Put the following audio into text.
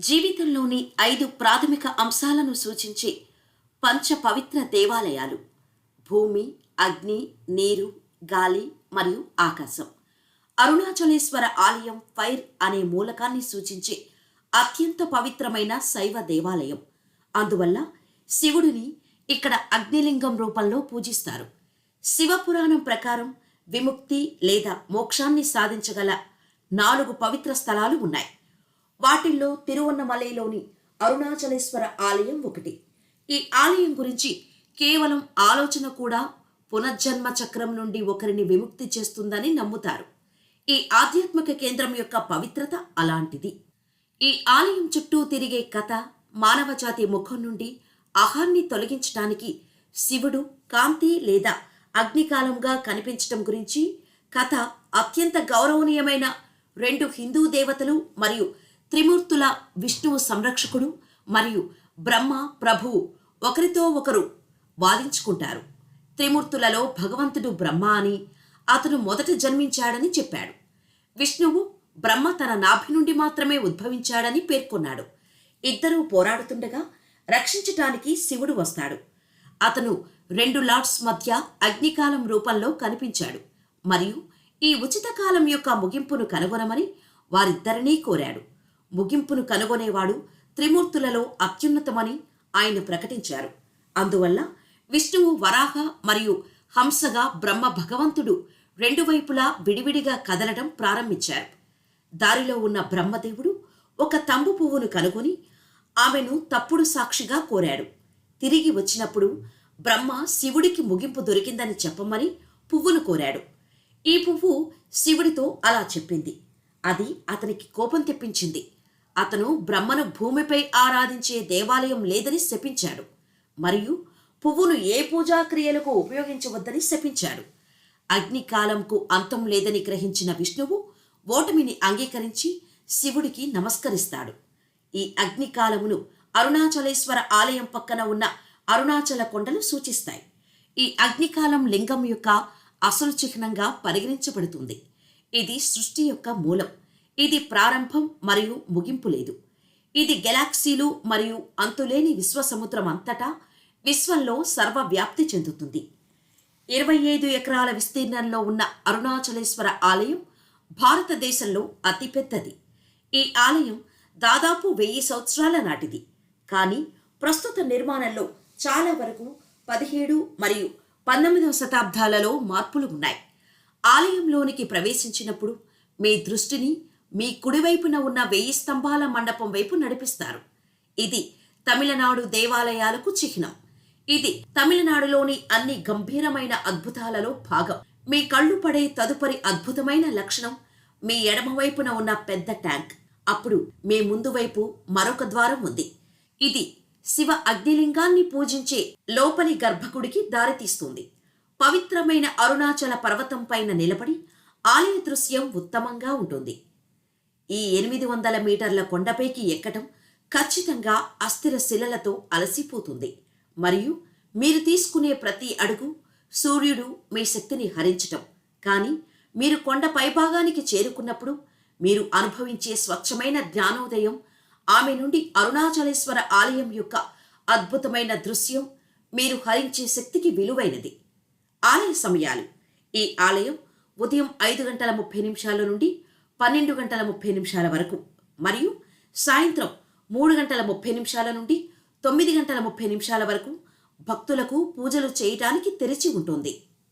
జీవితంలోని ఐదు ప్రాథమిక అంశాలను సూచించే పంచ పవిత్ర దేవాలయాలు. భూమి అగ్ని నీరు గాలి మరియు ఆకాశం. అరుణాచలేశ్వర ఆలయం ఫైర్ అనే మూలకాన్ని సూచించే అత్యంత పవిత్రమైన శైవ దేవాలయం. అందువల్ల శివుడిని ఇక్కడ అగ్నిలింగం రూపంలో పూజిస్తారు. శివపురాణం ప్రకారం విముక్తి లేదా మోక్షాన్ని సాధించగల నాలుగు పవిత్ర స్థలాలు ఉన్నాయి. వాటిల్లో తిరువన్నమలైలోని అరుణాచలేశ్వర ఆలయం ఒకటి. ఈ ఆలయం గురించి కేవలం ఆలోచన కూడా పునర్జన్మ చక్రం నుండి ఒకరిని విముక్తి చేస్తుందని నమ్ముతారు. ఈ ఆధ్యాత్మిక కేంద్రం యొక్క పవిత్రత అలాంటిది. ఈ ఆలయం చుట్టూ తిరిగే కథ మానవజాతి ముఖం నుండి అహాన్ని తొలగించడానికి శివుడు కాంతి లేదా అగ్నికాలంగా కనిపించటం గురించి కథ అత్యంత గౌరవనీయమైన రెండు హిందూ దేవతలు మరియు త్రిమూర్తుల విష్ణువు సంరక్షకుడు మరియు బ్రహ్మ ప్రభువు ఒకరితో ఒకరు వాదించుకుంటారు. త్రిమూర్తులలో భగవంతుడు బ్రహ్మ అని అతను మొదట జన్మించాడని చెప్పాడు. విష్ణువు బ్రహ్మ తన నాభి నుండి మాత్రమే ఉద్భవించాడని పేర్కొన్నాడు. ఇద్దరూ పోరాడుతుండగా రక్షించటానికి శివుడు వస్తాడు. అతను రెండు లార్డ్స్ మధ్య అగ్నికాలం రూపంలో కనిపించాడు మరియు ఈ ఉచిత కాలం యొక్క ముగింపును కనుగొనమని వారిద్దరినీ కోరాడు. ముగింపును కనుగొనేవాడు త్రిమూర్తులలో అత్యున్నతమని ఆయన ప్రకటించారు. అందువల్ల విష్ణువు వరాహ మరియు హంసగా బ్రహ్మ భగవంతుడు రెండు వైపులా విడివిడిగా కదలడం ప్రారంభించారు. దారిలో ఉన్న బ్రహ్మదేవుడు ఒక తంబు పువ్వును కనుగొని ఆమెను తప్పుడు సాక్షిగా కోరాడు. తిరిగి వచ్చినప్పుడు బ్రహ్మ శివుడికి ముగింపు దొరికిందని చెప్పమని పువ్వును కోరాడు. ఈ పువ్వు శివుడితో అలా చెప్పింది. అది అతనికి కోపం తెప్పించింది. అతను బ్రహ్మను భూమిపై ఆరాధించే దేవాలయం లేదని శపించాడు. మరియు పువ్వును ఏ పూజా క్రియలకు ఉపయోగించవద్దని శపించాడు. అగ్నికాలంకు అంతం లేదని గ్రహించిన విష్ణువు ఓటమిని అంగీకరించి శివుడికి నమస్కరిస్తాడు. ఈ అగ్నికాలమును అరుణాచలేశ్వర ఆలయం పక్కన ఉన్న అరుణాచల కొండలు సూచిస్తాయి. ఈ అగ్నికాలం లింగం యొక్క అసలు చిహ్నంగా పరిగణించబడుతుంది. ఇది సృష్టి యొక్క మూలం. ఇది ప్రారంభం మరియు ముగింపు లేదు. ఇది గెలాక్సీలు మరియు అంతులేని విశ్వసముద్రం అంతటా విశ్వంలో సర్వవ్యాప్తి చెందుతుంది. ఇరవై ఐదు ఎకరాల విస్తీర్ణంలో ఉన్న అరుణాచలేశ్వర ఆలయం భారతదేశంలో అతిపెద్దది. ఈ ఆలయం దాదాపు వెయ్యి సంవత్సరాల నాటిది. కానీ ప్రస్తుత నిర్మాణంలో చాలా వరకు పదిహేడు మరియు పంతొమ్మిదవ శతాబ్దాలలో మార్పులు ఉన్నాయి. ఆలయంలోనికి ప్రవేశించినప్పుడు మీ దృష్టిని మీ కుడివైపున ఉన్న వెయ్యి స్తంభాల మండపం వైపు నడిపిస్తారు. ఇది తమిళనాడు దేవాలయాలకు చిహ్నం. ఇది తమిళనాడులోని అన్ని గంభీరమైన అద్భుతాలలో భాగం. మీ కళ్ళు పడే తదుపరి అద్భుతమైన లక్షణం మీ ఎడమవైపున ఉన్న పెద్ద ట్యాంక్. అప్పుడు మీ ముందు వైపు మరొక ద్వారం ఉంది. ఇది శివ అగ్నిలింగాన్ని పూజించే లోపలి గర్భగుడికి దారితీస్తుంది. పవిత్రమైన అరుణాచల పర్వతం పైన నిలబడి ఆలయ దృశ్యం ఉత్తమంగా ఉంటుంది. ఈ ఎనిమిది వందల మీటర్ల కొండపైకి ఎక్కటం ఖచ్చితంగా అస్థిర శిలలతో అలసిపోతుంది. మరియు మీరు తీసుకునే ప్రతి అడుగు సూర్యుడు మీ శక్తిని హరించటం. కానీ మీరు కొండ పైభాగానికి చేరుకున్నప్పుడు మీరు అనుభవించే స్వచ్ఛమైన జ్ఞానోదయం ఆమె నుండి అరుణాచలేశ్వర ఆలయం యొక్క అద్భుతమైన దృశ్యం మీరు హరించే శక్తికి విలువైనది. ఆలయ సమయాలు. ఈ ఆలయం ఉదయం ఐదు గంటల ముప్పై నిమిషాల నుండి పన్నెండు గంటల ముప్పై నిమిషాల వరకు మరియు సాయంత్రం మూడు గంటల ముప్పై నిమిషాల నుండి తొమ్మిది గంటల ముప్పై నిమిషాల వరకు భక్తులకు పూజలు చేయటానికి తెరిచి ఉంటుంది.